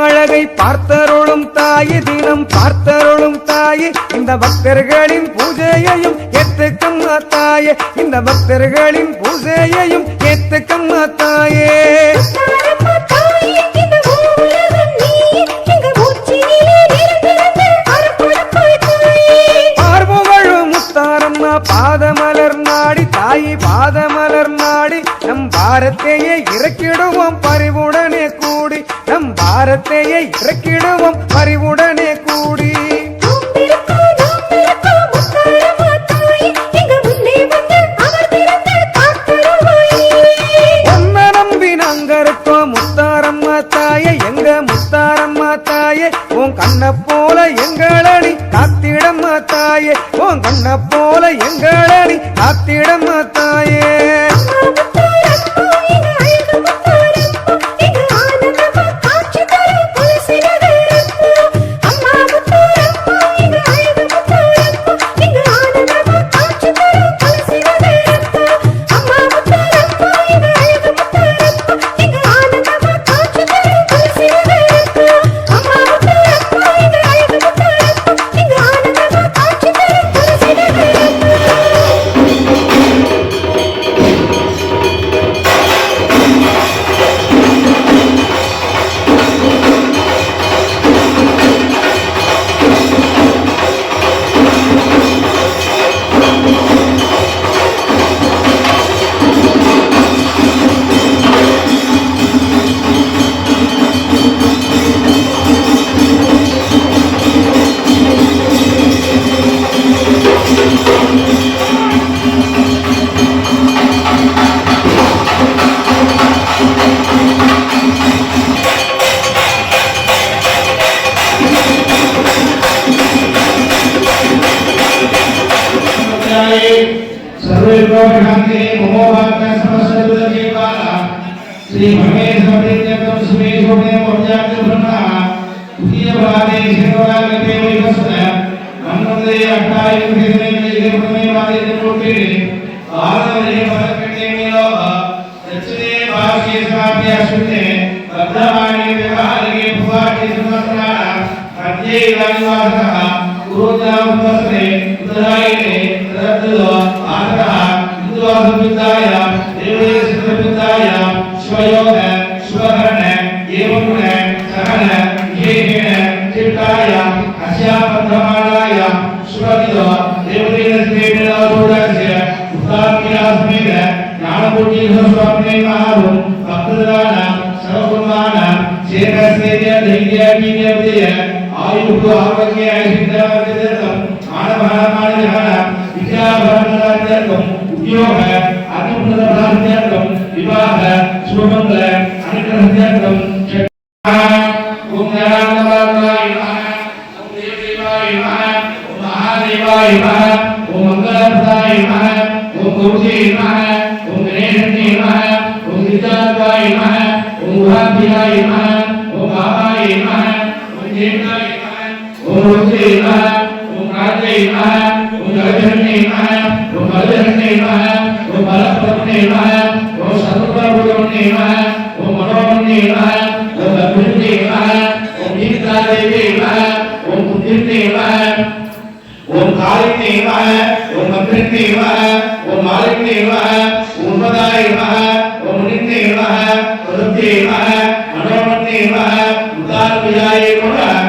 திருமழகை பார்த்தருளும் தாயே தினம் பார்த்தருளும் தாயே. இந்த பக்தர்களின் பூஜையையும் ஏத்துக்கம்மா தாயே. இந்த பக்தர்களின் பூஜையையும் ஏத்துக்கம்மா தாயே தாயே. தாயே உன் கண்ண போல எங்களடி காத்திடம்மா தாயே श्री भगवेश समृद्धम सुमे सोमे मोजात ब्रह्मा तुझे बादे सेवा गते विकसन मनमंदे अट्टाय कृष्णे मेघे प्रमे वादे जन्मोटे आनंदे परकटे मेलो दक्षिणे भाग्ये साप्य सुने बद्धवाणी व्यवहारिके भुवाटे समस्तना मध्ये राजवासः गुरुजामुपस्ते उदरायणे तदद्दो आतः हिन्दुवासपिताय सहन विशेषेण चित्ताय अस्यापद्धमानाय शिवदिदो देवदेशपेटलासोदस्य उत्तापियासमेत ज्ञानपूर्ति स्वामिने महारुं भक्तदान सर्वकुमार शेखरस्य दैर्य वीर्यविजय आयुः आरोग्य ऐश्वर्यवर्धनम् मानवमानविहार विद्याभरणराज्यर्थम् उद्योग अनुप्रदानार्थम् विवाह शुभमङ्गल अनुग्रहार्थम् महादेवाय नमः ओम मंगलप्रदाय नमः ओम गौरी नमः ओम गणेशाय नमः ओम विद्यार्थाय नमः ओम उहाभ्याय नमः ओम बाबाय नमः ओम देवताय नमः ओम रुद्रे नमः ओम राजे नमः ओम जगधरणे नमः ओम बलधरणे नमः ओम बलप्रभने नमः ओम सर्वप्रभुने नमः ओम मनोमने नमः ओम अभिने नमः ओम गीता देवी ஆளுநர்களாக உன் மந்திரிகளாக உன் மாலுநர்களாக உண்மதாயிகளாக உன் முனிந்தர்களாக மனோமந்திகளாக உதாரண விஜாயிகளாக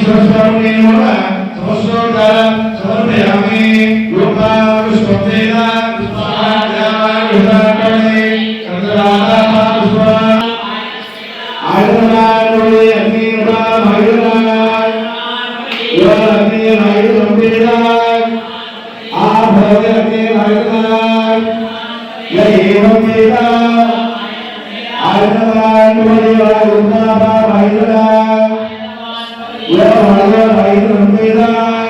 సంవత్సరం నేను కూడా సంవత్సరం ద్వారా సమర్పయామి రూపాలు స్వప్నేన ఏం ఆయుధ உலக மனிதர் வயது உண்மைதான்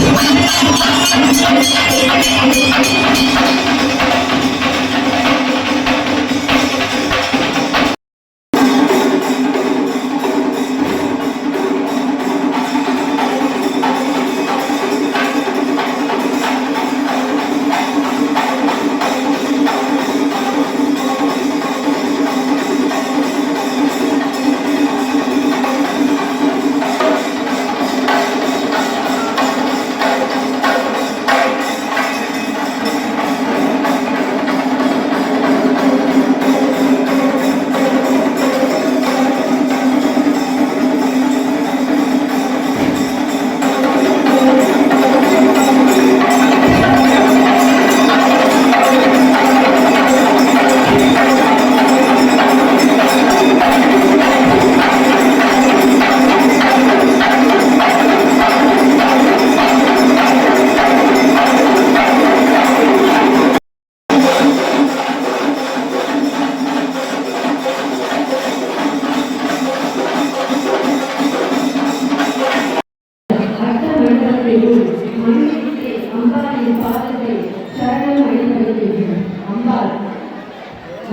I'm sorry.